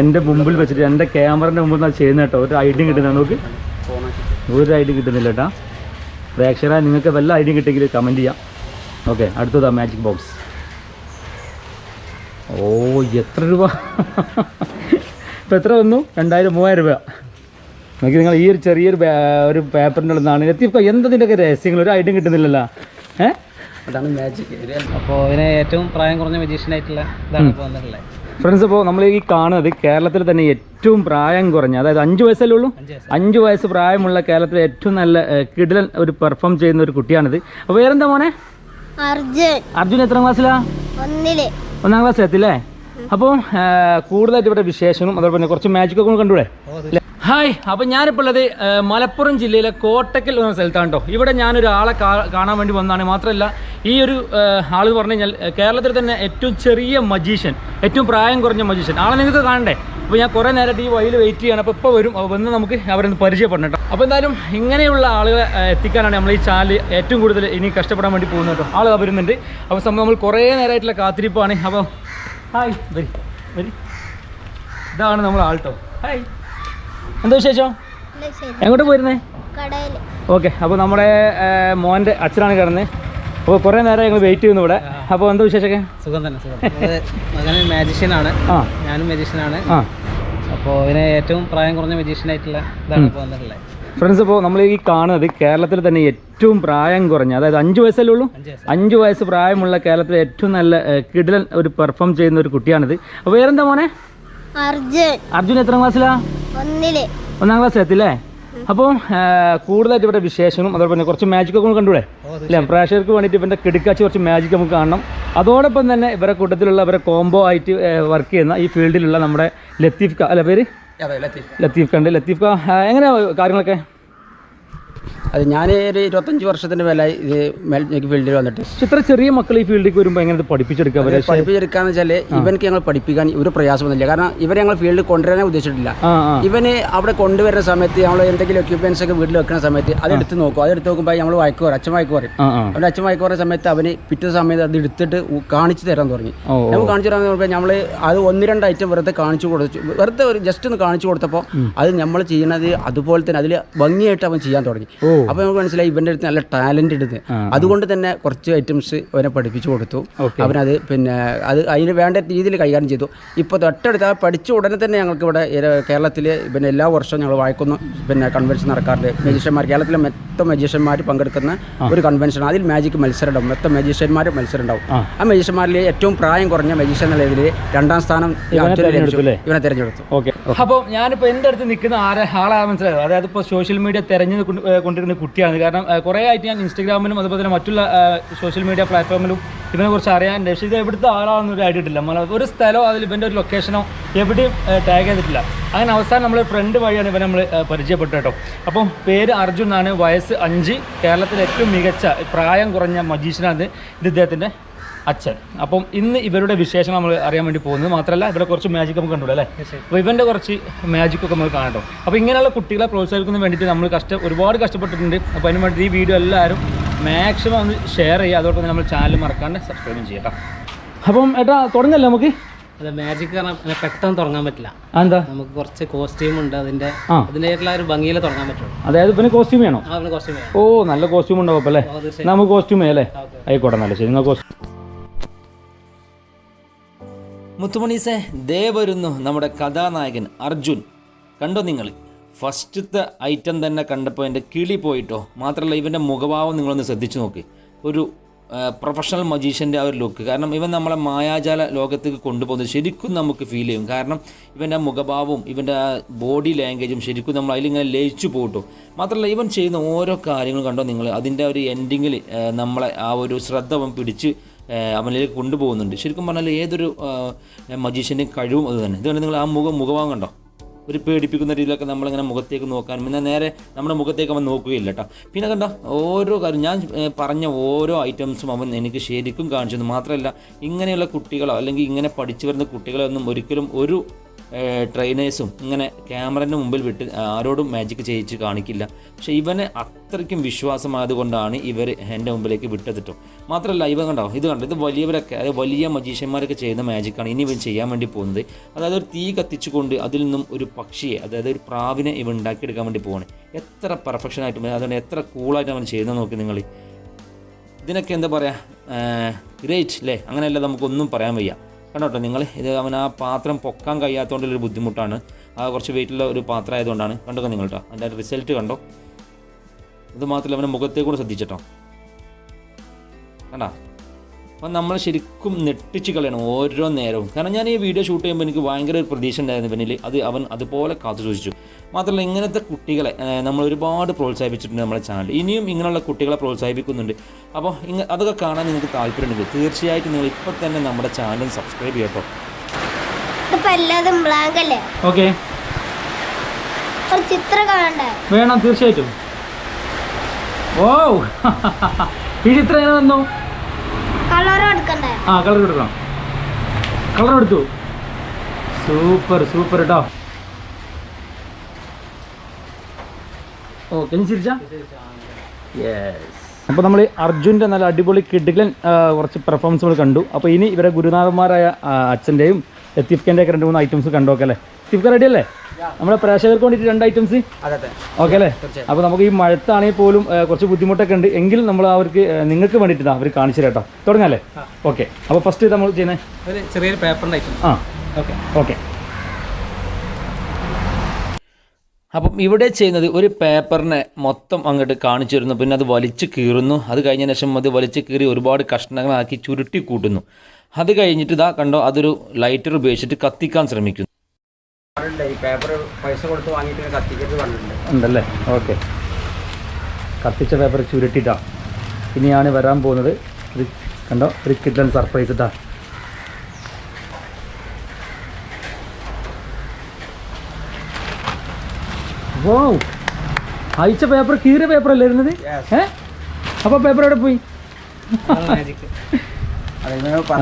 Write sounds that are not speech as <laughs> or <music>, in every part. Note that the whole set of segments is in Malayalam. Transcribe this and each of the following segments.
എന്റെ മുമ്പിൽ വെച്ചിട്ട് എന്റെ ക്യാമറന്റെ മുമ്പിൽ നിന്നാണ് ചെയ്യുന്ന കേട്ടോ. ഒരു ഐഡിയ കിട്ടുന്ന നമുക്ക് ഒരു ഐഡിയ കിട്ടുന്നില്ല കേട്ടാ. പ്രേക്ഷകരാ നിങ്ങൾക്ക് വല്ല ഐഡിയ കിട്ടിയെങ്കിൽ കമന്റ് ചെയ്യാം. ഓക്കെ അടുത്തതാ മാജിക് ബോക്സ് ഓ എത്ര രൂപ? ഇപ്പം എത്ര വന്നു? രണ്ടായിരം മൂവായിരം രൂപ. നോക്കി നിങ്ങൾ ഈ ഒരു ചെറിയൊരു ഒരു പേപ്പറിന്റെ ഉള്ളതാണ് എത്തിയപ്പോൾ എന്തതിന്റെയൊക്കെ രഹസ്യങ്ങൾ? ഒരു ഐഡിയ കിട്ടുന്നില്ലല്ലോ. ഏഹ് അതാണ് മാജിക് അപ്പോൾ ഇതിനെ ഏറ്റവും പ്രായം കുറഞ്ഞ മജീഷ്യനായിട്ടുള്ള ഇതാണ് ഇപ്പോൾ വന്നിട്ടുള്ളത്. ഫ്രണ്ട്സ് ഇപ്പോൾ നമ്മൾ ഈ കാണുന്നത് കേരളത്തിൽ തന്നെ ഏറ്റവും പ്രായം കുറഞ്ഞ അതായത് അഞ്ച് വയസ്സല്ലേ ഉള്ളൂ? അഞ്ച് വയസ്സ്. പ്രായമുള്ള കേരളത്തിലെ ഏറ്റവും നല്ല കിടിലൻ ഒരു പെർഫോം ചെയ്യുന്ന ഒരു കുട്ടിയാണിത്. അപ്പോൾ വേറെന്താ മോനെ? അർജുൻ. അർജുൻ എത്ര ക്ലാസ്സിലാ? ഒന്നിൽ. ഒന്നാം ക്ലാസ്സിലെത്തില്ലേ അപ്പോൾ കൂടുതലായിട്ട് ഇവിടെ വിശേഷങ്ങളും അതോടൊപ്പം തന്നെ കുറച്ച് മാജിക്കൊക്കെ കണ്ടൂടെ? ഹായ് അപ്പം ഞാനിപ്പോൾ ഉള്ളത് മലപ്പുറം ജില്ലയിലെ കോട്ടക്കൽ എന്ന സ്ഥലത്താണ് കേട്ടോ ഇവിടെ ഞാനൊരു ആളെ കാണാൻ വേണ്ടി വന്നതാണ്. മാത്രമല്ല ഈ ഒരു ആൾ ആൾ പറഞ്ഞു കഴിഞ്ഞാൽ കേരളത്തിൽ തന്നെ ഏറ്റവും ചെറിയ മജീഷ്യൻ ഏറ്റവും പ്രായം കുറഞ്ഞ മജീഷ്യൻ. ആളെ നിങ്ങൾക്ക് കാണണ്ടേ? അപ്പോൾ ഞാൻ കുറേ നേരമായിട്ട് ഈ വഴിയിൽ വെയിറ്റ് ചെയ്യണം. അപ്പോൾ ഇപ്പോൾ വരും. അപ്പോൾ വന്ന് നമുക്ക് അവരൊന്ന് പരിചയപ്പെടണം കേട്ടോ അപ്പോൾ എന്തായാലും ഇങ്ങനെയുള്ള ആളുകളെ എത്തിക്കാനാണ് നമ്മൾ ഈ ചാനൽ ഏറ്റവും കൂടുതൽ ഇനി കഷ്ടപ്പെടാൻ വേണ്ടി പോകുന്നത് കേട്ടോ ആൾ വരുന്നുണ്ട്. അപ്പോൾ സംഭവം നമ്മൾ കുറേ നേരമായിട്ടുള്ള കാത്തിരിപ്പാണ്. അപ്പോൾ ഹായ് വരി വരി. ഇതാണ് നമ്മൾ ആൾട്ടോ ഹായ്. എന്താ വിശേഷം? എങ്ങോട്ട് പോയിരുന്നേ? ഓക്കെ അപ്പോൾ നമ്മുടെ മോന്റെ അച്ഛനാണ് കിടന്നത് അപ്പോൾ കുറേ നേരം ഞങ്ങൾ വെയിറ്റ് ചെയ്യുന്നു ഇവിടെ. അപ്പോൾ എന്താ വിശേഷമൊക്കെ? സുഖം തന്നെ സുഖം. മകൻ മാജിഷ്യനാണ് ആ. ഞാനും മജീഷ്യനാണ് ആ. അപ്പോൾ ഇതിനെ ഏറ്റവും പ്രായം കുറഞ്ഞ മജീഷ്യനായിട്ടുള്ള ഇതാണ് ഇപ്പോൾ വന്നിട്ടുള്ളത് ഫ്രണ്ട്സ് ഇപ്പോൾ നമ്മൾ ഈ കാണുന്നത് കേരളത്തിൽ തന്നെ ഏറ്റവും പ്രായം കുറഞ്ഞ അതായത് അഞ്ച് വയസ്സല്ലേ ഉള്ളൂ? അഞ്ച് വയസ്സ്. അഞ്ച് വയസ്സ് പ്രായമുള്ള കേരളത്തിലെ ഏറ്റവും നല്ല കിടിലൻ ഒരു പെർഫോം ചെയ്യുന്ന ഒരു കുട്ടിയാണിത്. അപ്പോൾ വേറെന്താ മോനെ? അർജുൻ. അർജുൻ എത്ര ക്ലാസ്സിലാ ഒന്നിൽ. ഒന്നാം ക്ലാസ് എത്തില്ലേ? അപ്പം കൂടുതലായിട്ട് ഇവിടെ വിശേഷങ്ങളും അതോടൊപ്പം തന്നെ കുറച്ച് മാജിക് ഒക്കെ കണ്ടൂടെ അല്ലേ? പ്രേക്ഷകർക്ക് വേണ്ടിയിട്ട് ഇവന്റെ കിടക്കാച്ച് കുറച്ച് മാജിക് നമുക്ക് കാണണം. അതോടൊപ്പം തന്നെ ഇവരെ കൂട്ടത്തിലുള്ള ഇവരെ കോംബോ ആയിട്ട് വർക്ക് ചെയ്യുന്ന ഈ ഫീൽഡിലുള്ള നമ്മുടെ ലത്തീഫ് ക അല്ല പേര്? ലത്തീഫ്. ഖാൻ ഉണ്ട്. ലത്തീഫ് ക എങ്ങനെയാ കാര്യങ്ങളൊക്കെ? അത് ഞാൻ ഒരു ഇരുപത്തഞ്ച് വർഷത്തിന്റെ മേലെ ഇത് ഫീൽഡിൽ വന്നിട്ട്. ഇത്ര ചെറിയ മക്കൾ ഈ ഫീൽഡിലേക്ക് വരുമ്പോൾ എങ്ങനെ പഠിപ്പിച്ചെടുക്കുക പഠിപ്പിച്ചെടുക്കാന്ന് വെച്ചാൽ ഇവനക്ക് ഞങ്ങൾ പഠിപ്പിക്കാൻ ഒരു പ്രയാസമൊന്നുമില്ല. കാരണം ഇവരെ ഞങ്ങൾ ഫീൽഡിൽ കൊണ്ടുവരാനേ ഉദ്ദേശിച്ചിട്ടില്ല. ഇവന് അവിടെ കൊണ്ടുവരുന്ന സമയത്ത് നമ്മൾ എന്തെങ്കിലും എക്യുപ്മെന്റ്സ് ഒക്കെ വീട്ടിൽ വെക്കുന്ന സമയത്ത് അത് എടുത്ത് നോക്കും. അത് എടുത്ത് നോക്കുമ്പോൾ നമ്മൾ വായിക്ക് പറയും അച്ഛൻ വായിക്കു പറയും. അവന്റെ അച്ഛൻ വായിക്കു പറയുന്ന സമയത്ത് അവന് പിറ്റേ സമയത്ത് അത് എടുത്തിട്ട് കാണിച്ചു തരാൻ തുടങ്ങി. നമുക്ക് കാണിച്ചു തരാൻ പറഞ്ഞാൽ നമ്മൾ അത് ഒന്ന് രണ്ട് ഐറ്റം വെറുതെ കാണിച്ചു കൊടുത്തു. വെറുതെ ഒരു ജസ്റ്റ് ഒന്ന് കാണിച്ചു കൊടുത്തപ്പോൾ അത് നമ്മൾ ചെയ്യുന്നത് അതുപോലെ തന്നെ അതിൽ ഭംഗിയായിട്ട് അവൻ ചെയ്യാൻ തുടങ്ങി. അപ്പോൾ നമുക്ക് മനസ്സിലായി ഇവന്റെ അടുത്ത് നല്ല ടാലന്റ് എടുത്ത് അതുകൊണ്ട് തന്നെ കുറച്ച് ഐറ്റംസ് അവനെ പഠിപ്പിച്ചു കൊടുത്തു. അവനത് പിന്നെ അത് അതിന് വേണ്ട രീതിയിൽ കൈകാര്യം ചെയ്തു. ഇപ്പോൾ തൊട്ടടുത്ത് ആ പഠിച്ച ഉടനെ തന്നെ ഞങ്ങൾക്ക് ഇവിടെ കേരളത്തിൽ പിന്നെ എല്ലാ വർഷവും ഞങ്ങൾ വായിക്കുന്നു. പിന്നെ കൺവെൻഷൻ നടക്കാറുണ്ട് മജീഷ്യന്മാർ കേരളത്തിലെ മൊത്തം മജീഷ്യന്മാർ പങ്കെടുക്കുന്ന ഒരു കൺവെൻഷൻ അതിൽ മാജിക് മത്സരം ഉണ്ടാവും മൊത്തം മജീഷ്യന്മാർ മത്സരം ഉണ്ടാവും ആ. മജീഷ്യന്മാരിൽ ഏറ്റവും പ്രായം കുറഞ്ഞ മജീഷ്യൻ എന്ന ഇതിൽ രണ്ടാം സ്ഥാനം ഇവനെ തിരഞ്ഞെടുത്തു ഞാനിപ്പോ അപ്പോൾ ഞാനിപ്പോൾ എന്റെ അടുത്ത് നിൽക്കുന്ന ആരെ ആളാ മനസ്സിലായത്? അതായത് ഇപ്പോൾ സോഷ്യൽ മീഡിയ തെരഞ്ഞു കൊണ്ടിരുന്ന കുട്ടിയാണ്. കാരണം കുറേ ആയിട്ട് ഞാൻ ഇൻസ്റ്റാഗ്രാമിലും അതുപോലെ തന്നെ മറ്റുള്ള സോഷ്യൽ മീഡിയ പ്ലാറ്റ്ഫോമിലും ഇതിനെക്കുറിച്ച് അറിയാനുണ്ട് പക്ഷേ ഇത് എവിടുത്തെ ആളാണെന്ന് ഒരു ഐഡിയ ഇട്ടില്ല നമ്മൾ ഒരു സ്ഥലമോ അതിൽ ഇവന്റെ ഒരു ലൊക്കേഷനോ എവിടെയും ടാഗ് ചെയ്തിട്ടില്ല. അങ്ങനെ അവസാനം നമ്മൾ ഫ്രണ്ട് വഴിയാണ് ഇവനെ നമ്മൾ പരിചയപ്പെട്ടു കേട്ടോ. അപ്പം പേര് അർജുൻ എന്നാണ് വയസ്സ് അഞ്ച്. കേരളത്തിലെ ഏറ്റവും മികച്ച പ്രായം കുറഞ്ഞ മജീഷ്യനാണ് ഇത് ഇദ്ദേഹത്തിന്റെ അച്ഛൻ. അപ്പം ഇന്ന് ഇവരുടെ വിശേഷം നമ്മൾ അറിയാൻ വേണ്ടി പോകുന്നത് മാത്രമല്ല ഇവിടെ കുറച്ച് മാജിക് നമുക്ക് കണ്ടുള്ളൂ അല്ലേ? അപ്പോൾ ഇവന്റെ കുറച്ച് മാജിക് ഒക്കെ നമുക്ക് കാണട്ടോ അപ്പോൾ ഇങ്ങനെയുള്ള കുട്ടികളെ പ്രോത്സാഹിപ്പിക്കുന്നതിന് വേണ്ടിയിട്ട് നമ്മൾ കഷ്ട ഒരുപാട് കഷ്ടപ്പെട്ടിട്ടുണ്ട്. അപ്പോൾ അതിന് വേണ്ടി ഈ വീഡിയോ എല്ലാവരും മാക്സിമം ഒന്ന് ഷെയർ ചെയ്യുക. അതോടൊപ്പം തന്നെ നമ്മൾ ചാനൽ മറക്കാണ്ട് സബ്സ്ക്രൈബും ചെയ്യട്ടോ അപ്പം ഏട്ടാ തുടങ്ങല്ലേ നമുക്ക്? അതെ മാജിക് കാരണം പെട്ടെന്ന് തുടങ്ങാൻ പറ്റില്ല. എന്താ? നമുക്ക് കുറച്ച് കോസ്റ്റ്യൂം ഉണ്ട്. അതിന്റെ. അതിന്റെതായിട്ടുള്ള ഒരു ഭംഗിയിൽ തുടങ്ങാൻ പറ്റുള്ളൂ. അതായത് പിന്നെ കോസ്റ്റ്യൂം വേണോ? കോസ്റ്റ്യൂം ഓ നല്ല കോസ്റ്റ്യൂം ഉണ്ടാവും അല്ലേ. നമുക്ക് കോസ്റ്റ്യൂം അല്ലേ. ആയിക്കോട്ടെ നല്ല ശരി. നിങ്ങൾ കോസ്റ്റ്യൂം മുത്തുമണീസെ ദേ വരുന്നു നമ്മുടെ കഥാനായകൻ അർജുൻ. കണ്ടോ നിങ്ങൾ ഫസ്റ്റത്തെ ഐറ്റം തന്നെ കണ്ടപ്പോൾ എന്റെ കിളി പോയിട്ടോ. മാത്രമല്ല ഇവന്റെ മുഖഭാവം നിങ്ങളൊന്ന് ശ്രദ്ധിച്ചു നോക്ക്. ഒരു പ്രൊഫഷണൽ മജീഷ്യന്റെ ആ ഒരു ലുക്ക് കാരണം ഇവൻ നമ്മളെ മായാജാല ലോകത്തേക്ക് കൊണ്ടുപോകുന്നത് ശരിക്കും നമുക്ക് ഫീൽ ചെയ്യും. കാരണം ഇവന്റെ മുഖഭാവവും ഇവന്റെ ആ ബോഡി ലാംഗ്വേജും ശരിക്കും നമ്മൾ അതിലിങ്ങനെ ലയിച്ചു പോകട്ടു മാത്രമല്ല ഇവൻ ചെയ്യുന്ന ഓരോ കാര്യങ്ങളും കണ്ടോ നിങ്ങൾ അതിന്റെ ഒരു എൻഡിങ്ങിൽ നമ്മളെ ആ ഒരു ശ്രദ്ധ പിടിച്ച് അവനിലേക്ക് കൊണ്ടുപോകുന്നുണ്ട്. ശരിക്കും പറഞ്ഞാൽ ഏതൊരു മജീഷ്യന്റെ കഴിവും അത് തന്നെ. ഇതുകൊണ്ട് നിങ്ങൾ ആ മുഖം മുഖഭാവം കണ്ടോ? ഒരു പേടിപ്പിക്കുന്ന രീതിയിലൊക്കെ നമ്മളിങ്ങനെ മുഖത്തേക്ക് നോക്കാനും പിന്നെ നേരെ നമ്മുടെ മുഖത്തേക്ക് അവൻ നോക്കുകയില്ല കേട്ടോ പിന്നെ കണ്ടോ ഓരോ കാര്യം ഞാൻ പറഞ്ഞ ഓരോ ഐറ്റംസും അവൻ എനിക്ക് ശരിക്കും കാണിച്ചു മാത്രമല്ല ഇങ്ങനെയുള്ള കുട്ടികളോ അല്ലെങ്കിൽ ഇങ്ങനെ പഠിച്ചു വരുന്ന കുട്ടികളോ ഒന്നും ഒരിക്കലും ഒരു ട്രെയിനേഴ്സും ഇങ്ങനെ ക്യാമറന്റെ മുമ്പിൽ വിട്ട് ആരോടും മാജിക് ചെയ്യിച്ച് കാണിക്കില്ല. പക്ഷേ ഇവനെ അത്രയ്ക്കും വിശ്വാസമായതുകൊണ്ടാണ് ഇവർ എന്റെ മുമ്പിലേക്ക് വിട്ടതിട്ടോ. മാത്രമല്ല ഇവ കണ്ടോ ഇത് കണ്ടോ ഇത് വലിയവരൊക്കെ അതായത് വലിയ മജീഷ്യന്മാരൊക്കെ ചെയ്യുന്ന മാജിക്കാണ് ഇനി ഇവൻ ചെയ്യാൻ വേണ്ടി പോകുന്നത്. അതായത് ഒരു തീ കത്തിച്ചുകൊണ്ട് അതിൽ നിന്നും ഒരു പക്ഷിയെ അതായത് ഒരു പ്രാവിനെ ഇവ ഉണ്ടാക്കിയെടുക്കാൻ വേണ്ടി പോവാണ്. എത്ര പെർഫെക്ഷൻ ആയിട്ട് അതുകൊണ്ട് എത്ര കൂളായിട്ട് അവൻ ചെയ്യുന്നത് നോക്കി നിങ്ങൾ ഇതിനൊക്കെ എന്താ പറയുക ഗ്രേറ്റ് അല്ലേ അങ്ങനെയല്ല നമുക്കൊന്നും പറയാൻ വയ്യ. കണ്ടോട്ടോ നിങ്ങൾ ഇത് അവൻ ആ പാത്രം പൊക്കാൻ കഴിയാത്തതുകൊണ്ടുള്ളൊരു ബുദ്ധിമുട്ടാണ്. ആ കുറച്ച് വെയിറ്റുള്ള ഒരു പാത്രം ആയതുകൊണ്ടാണ്. കണ്ടോ നിങ്ങൾ കേട്ടോ അതിന്റെ റിസൾട്ട് കണ്ടോ? ഇത് മാത്രമല്ല അവന്റെ മുഖത്തെ കൂടെ ശ്രദ്ധിച്ചിട്ടോ. കണ്ടാ? അപ്പം നമ്മൾ ശരിക്കും നെട്ടിച്ച് കളയണം ഓരോ നേരവും. കാരണം ഞാൻ ഈ വീഡിയോ ഷൂട്ട് ചെയ്യുമ്പോൾ എനിക്ക് ഭയങ്കര ഒരു പ്രതീക്ഷ ഉണ്ടായിരുന്നു പിന്നിൽ അത് അവൻ അതുപോലെ കാത്തു സൂക്ഷിച്ചു. മാത്രമല്ല ഇങ്ങനത്തെ കുട്ടികളെ നമ്മൾ ഒരുപാട് പ്രോത്സാഹിപ്പിച്ചിട്ടുണ്ട് നമ്മുടെ ചാനൽ ഇനിയും ഇങ്ങനെയുള്ള കുട്ടികളെ പ്രോത്സാഹിപ്പിക്കുന്നുണ്ട്. അപ്പോൾ ഇങ്ങ അതൊക്കെ കാണാൻ നിങ്ങൾക്ക് താല്പര്യമുണ്ടെങ്കിൽ തീർച്ചയായിട്ടും നിങ്ങൾ ഇപ്പോൾ തന്നെ നമ്മുടെ ചാനൽ സബ്സ്ക്രൈബ് ചെയ്യട്ടോ ഓക്കെ. ഒരു ചിത്രം കാണണ്ടേ? വേണം തീർച്ചയായിട്ടും. ഓ ഈ ചിത്രം എങ്ങനെ വന്നു? ആ കളർ എടുക്കണം. കളർ എടുത്തു. സൂപ്പർ സൂപ്പർ കേട്ടോ. ഓക്കെ അപ്പോൾ നമ്മൾ അർജുന്റെ നല്ല അടിപൊളി കിഡിലൻ കുറച്ച് പെർഫോമൻസ് നമ്മൾ കണ്ടു. അപ്പോൾ ഇനി ഇവരെ ഗുരുനാഥന്മാരായ അച്ഛന്റെയും അച്ഛന്റെയും ലത്തീഫ്ഖന്റെ ഒക്കെ രണ്ട് മൂന്ന് ഐറ്റംസ് കണ്ടു അല്ലേ? ലത്തീഫ്ഖ റെഡി അല്ലേ? നമ്മുടെ പ്രേക്ഷകർക്ക് വേണ്ടിയിട്ട് രണ്ട് ഐറ്റംസ് ഓക്കെ അല്ലേ? അപ്പോൾ നമുക്ക് ഈ മഴത്താണെങ്കിൽ പോലും കുറച്ച് ബുദ്ധിമുട്ടൊക്കെ ഉണ്ട്. എങ്കിലും നമ്മൾ അവർക്ക് നിങ്ങൾക്ക് വേണ്ടിയിട്ടാണ് അവർ കാണിച്ചു കേട്ടോ. തുടങ്ങാല്ലേ ഓക്കെ അപ്പോൾ ഫസ്റ്റ് നമ്മൾ ചെയ്യുന്നത്? ഒരു ചെറിയൊരു പേപ്പറിന്റെ ഐറ്റം ആ. ഓക്കെ ഓക്കെ അപ്പം ഇവിടെ ചെയ്യുന്നത് ഒരു പേപ്പറിനെ മൊത്തം അങ്ങോട്ട് കാണിച്ചു തരുന്നു. പിന്നെ അത് വലിച്ചു കീറുന്നു. അത് കഴിഞ്ഞ ശേഷം അത് വലിച്ചു കീറി ഒരുപാട് കഷ്ണങ്ങളാക്കി ചുരുട്ടി കൂട്ടുന്നു. അത് കഴിഞ്ഞിട്ട് ഇതാ കണ്ടോ അതൊരു ലൈറ്റർ ഉപയോഗിച്ചിട്ട് കത്തിക്കാൻ ശ്രമിക്കുന്നു. ഈ പേപ്പർ പൈസ കൊടുത്ത് വാങ്ങിയിട്ട് കത്തിക്കരുത് ഉണ്ടല്ലേ? ഓക്കെ. കത്തിച്ച പേപ്പർ ചുരുട്ടിട്ടാ ഇനിയാണ് വരാൻ പോകുന്നത്. ഇത് കണ്ടോ? ഒരു കിഡ്ലൻ സർപ്രൈസ് ഇട്ടാ ഓ അയച്ച പേപ്പർ കീറിയ പേപ്പർ അല്ലേ ഇരുന്നത് ഏ? അപ്പോൾ പേപ്പർ എവിടെ പോയി?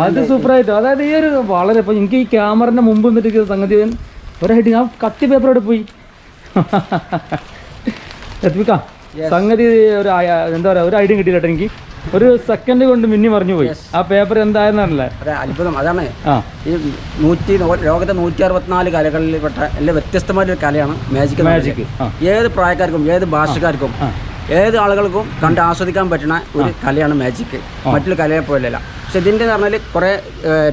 അത് സൂപ്പറായിട്ട് അതായത് ഈ ഒരു വളരെ ഇപ്പൊ എനിക്ക് ഈ ക്യാമറന്റെ മുമ്പ് നിന്നിട്ട് സംഗതി ഒരായിട്ട് ഞാൻ കത്തി പേപ്പർ എവിടെ പോയി? <laughs> എത്തിക്കാം സംഗതി ഒരു എന്താ പറയാ ഒരു ഐഡിയ കിട്ടിയില്ല എനിക്ക്. ഒരു സെക്കൻഡ് കൊണ്ട് മിന്നി മറിഞ്ഞു പോയി. ആ പേപ്പർ എന്തായെന്നറിയില്ല അതെ അത്ഭുതം. അതാണ് ഈ നൂറ്റി ലോകത്തെ നൂറ്റി അറുപത്തിനാല് കലകളിൽ പെട്ട എല്ലാ വ്യത്യസ്തമായ ഒരു കലയാണ് മാജിക് മാജിക് ഏത് പ്രായക്കാർക്കും ഏത് ഭാഷക്കാർക്കും ഏത് ആളുകൾക്കും കണ്ട് ആസ്വദിക്കാൻ പറ്റുന്ന ഒരു കലയാണ് മാജിക് മറ്റുള്ള കലയെ പോലെയല്ല. പക്ഷെ ഇതിന്റെ എന്ന് പറഞ്ഞാൽ കുറേ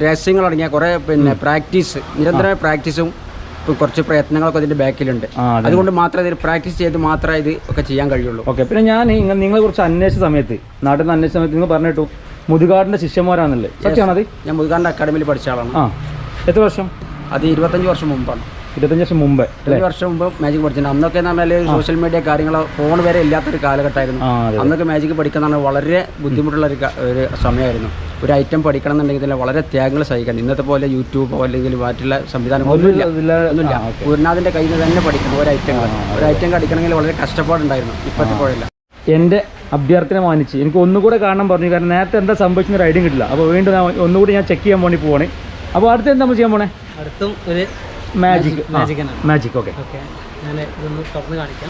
രഹസ്യങ്ങൾ അടങ്ങിയ കുറേ പിന്നെ പ്രാക്ടീസ് നിരന്തരമായ പ്രാക്ടീസും കുറച്ച് പ്രയത്നങ്ങളൊക്കെ ഇതിന്റെ ബാക്കിലുണ്ട്. അതുകൊണ്ട് മാത്രമേ ഇതിൽ പ്രാക്ടീസ് ചെയ്ത് മാത്രമേ ഇത് ഒക്കെ ചെയ്യാൻ കഴിയുള്ളൂ. ഓക്കെ പിന്നെ ഞാൻ നിങ്ങളെ കുറിച്ച് അന്വേഷിച്ച സമയത്ത് നാട്ടിൽ നിന്ന് അന്വേഷിച്ച സമയത്ത് നിങ്ങൾ പറഞ്ഞിട്ടു മുതുകാടിന്റെ ശിഷ്യന്മാരാണല്ലേ? സത്യമാണത് ഞാൻ മുതുകാടിന്റെ അക്കാഡമിയിൽ പഠിച്ച ആളാണ്. ആ എത്ര വർഷം? അത് ഇരുപത്തഞ്ച് വർഷം മുമ്പാണ്. ഇരുപത്തഞ്ച് വർഷം മുമ്പ് ഇരുപത് വർഷം മുമ്പ് മാജിക് പഠിച്ചിട്ടുണ്ട്. അന്നൊക്കെ എന്ന് പറഞ്ഞാൽ സോഷ്യൽ മീഡിയ കാര്യങ്ങളോ ഫോൺ വരെ ഇല്ലാത്തൊരു കാലഘട്ടമായിരുന്നു. അന്നൊക്കെ മാജിക് പഠിക്കുന്ന വളരെ ബുദ്ധിമുട്ടുള്ള ഒരു ഒരു സമയമായിരുന്നു. ഒരു ഐറ്റം പഠിക്കണം എന്നുണ്ടെങ്കിൽ തന്നെ വളരെ ത്യാഗങ്ങൾ സഹിക്കണം. ഇന്നത്തെ പോലെ യൂട്യൂബോ അല്ലെങ്കിൽ മറ്റുള്ള സംവിധാനങ്ങളൊന്നുമില്ല ഒന്നുമില്ല ഗുരുനാഥിന്റെ കയ്യിൽ നിന്ന് തന്നെ പഠിക്കണം ഒരു ഐറ്റങ്ങൾ ഒരു ഐറ്റം കടിക്കണമെങ്കിൽ വളരെ കഷ്ടപ്പാടുണ്ടായിരുന്നു. ഇപ്പോഴത്തെ പോലെയല്ല. എന്റെ അഭ്യർത്ഥന മാനിച്ച്. എനിക്ക് ഒന്നുകൂടെ കാണാൻ പറഞ്ഞു. കാരണം നേരത്തെ എന്താ സംഭവിച്ചെന്ന് ഒരു ഐഡിയ കിട്ടില്ല. അപ്പോൾ വീണ്ടും ഞാൻ ഒന്നുകൂടി ഞാൻ ചെക്ക് ചെയ്യാൻ വേണ്ടി പോവാണ്. അപ്പോൾ അടുത്ത് എന്താ നമ്മൾ ചെയ്യാൻ പോണേ? അടുത്തും ഒരു മാജിക് മാജിക് ഓക്കെ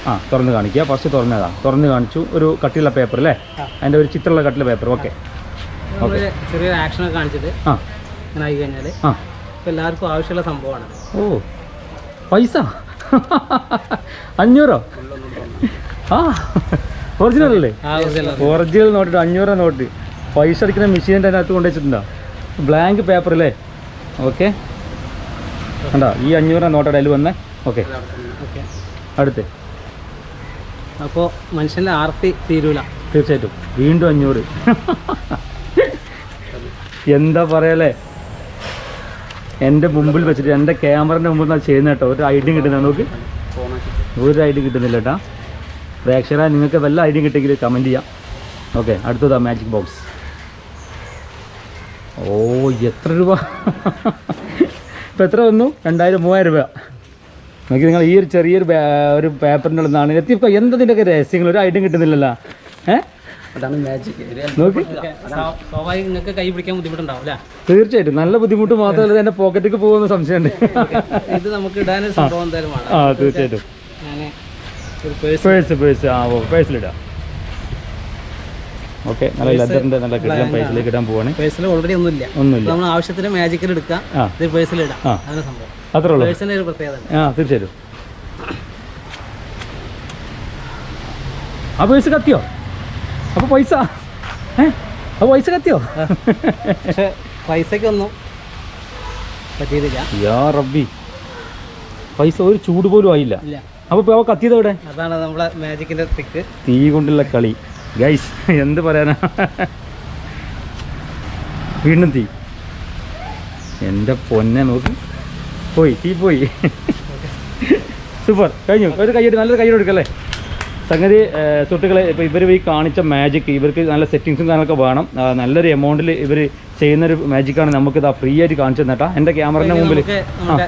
ആ തുറന്ന് കാണിക്കുക. ഫസ്റ്റ് തുറന്നതാ. തുറന്ന് കാണിച്ചു. ഒരു കട്ടിയുള്ള പേപ്പർ അല്ലേ അതിന്റെ ഒരു ചിത്രമുള്ള കട്ടിയുള്ള പേപ്പർ ഓക്കെ ചെറിയൊരു ആക്ഷനൊക്കെ കാണിച്ചിട്ട് ആ. ആയി കഴിഞ്ഞാൽ ആ. എല്ലാവർക്കും ആവശ്യമുള്ള സംഭവമാണ്. ഓ. പൈസ? അഞ്ഞൂറോ? ആ. ഒറിജിനൽ അല്ലേ? ഒറിജിനൽ നോട്ടിട്ട് അഞ്ഞൂറ് നോട്ട് പൈസ അടിക്കുന്ന മെഷീന്റെ അതിനകത്ത് കൊണ്ടുവച്ചിട്ടുണ്ടോ? ബ്ലാങ്ക് പേപ്പർ അല്ലേ ഓക്കെ കണ്ടോ? ഈ അഞ്ഞൂറ് നോട്ട് അതിൽ വന്നേ. ഓക്കെ. ഓക്കെ. അടുത്ത്. അപ്പോൾ മനുഷ്യന്റെ ആർത്തി തീരൂല. തീർച്ചയായിട്ടും. വീണ്ടും അഞ്ഞൂറ്. എന്താ പറയല്ലേ എന്റെ മുമ്പിൽ വെച്ചിട്ട് എന്റെ ക്യാമറന്റെ മുമ്പിൽ നിന്ന് ചെയ്യുന്ന കേട്ടോ. ഒരു ഐഡിയ കിട്ടുന്ന നോക്ക്. ഒരു ഐഡിയ കിട്ടുന്നില്ല കേട്ടോ. പ്രേക്ഷകരെ നിങ്ങൾക്ക് വല്ല ഐഡിയ കിട്ടിയെങ്കിൽ കമന്റ് ചെയ്യാം. ഓക്കെ അടുത്തതാ മാജിക് ബോക്സ് ഓ എത്ര രൂപ? ഇപ്പം എത്ര വന്നു രണ്ടായിരം മൂവായിരം രൂപ. നോക്കി നിങ്ങൾ ഈ ഒരു ചെറിയൊരു ഒരു പേപ്പറിന്റെ ഉള്ളതാണ് എത്തിയപ്പോൾ എന്തതിന്റെയൊക്കെ രഹസ്യങ്ങൾ? ഒരു ഐഡിയ കിട്ടുന്നില്ലല്ലോ. ഏ? തീർച്ചയായിട്ടും. നല്ല ബുദ്ധിമുട്ട് മാത്രമല്ല എന്റെ പോക്കറ്റിക്ക് പോകുന്ന സംശയമുണ്ട്. ഇത് നമുക്ക് ഇടാനൊരു സംഭവം എന്തായാലും വേണം. ആ തീർച്ചയായിട്ടും. Purse purse. ആ ഓ പേഴ്സിലിടാം. ഓക്കെ നല്ല ലെതറിന്റെ നല്ല കിട്ടാൻ പൈസയിലേക്ക് ഇടാൻ പോവാണ്. പേഴ്സിൽ ഓൾറെഡി ഒന്നുമില്ല. ഒന്നുമില്ല. നമ്മൾ ആവശ്യത്തിന് മാജിക്കൽ എടുക്കാം ആ. ഇത് പേഴ്സിൽ ഇടാം. ആ. അങ്ങനെ സംഭവം. അത്രേ ഉള്ളൂ. പേഴ്സിന്റെ ഒരു പ്രത്യേകത. ആ തീർച്ചയായിട്ടും. ആ പൈസ കത്തിയോ? അപ്പൊ പൈസ? ഏ? അപ്പൊ പൈസ കത്തിയോ? പക്ഷെ പൈസക്കൊന്നും യാ റബ്ബി. പൈസ ഒരു ചൂട് പോലും ആയില്ല. അപ്പൊ കത്തിയത് എവിടെ? അതാണ് നമ്മളെ മാജിക്കിന്റെ തീ കൊണ്ടുള്ള കളി. ഗൈസ് <laughs> എന്ത് പറയാനാ? വീണ്ടും തീ. എന്റെ പൊന്നെ നോക്ക്. പോയി തീ പോയി. <laughs> സൂപ്പർ. കഴിഞ്ഞു. ഒരു കൈയ്യടി നല്ലൊരു കൈയ്യടി എടുക്കല്ലേ? സംഗതി സുഹൃത്തുക്കളെ ഇപ്പോൾ ഇവർ ഈ കാണിച്ച മാജിക് ഇവർക്ക് നല്ല സെറ്റിങ്സും കാര്യങ്ങളൊക്കെ വേണം. നല്ലൊരു എമൗണ്ടിൽ ഇവർ ചെയ്യുന്നൊരു മാജിക്കാണ് നമുക്കിത് ഫ്രീ ആയിട്ട് കാണിച്ചു തന്നിട്ടാ. എന്റെ ക്യാമറേന്റെ മുമ്പിൽ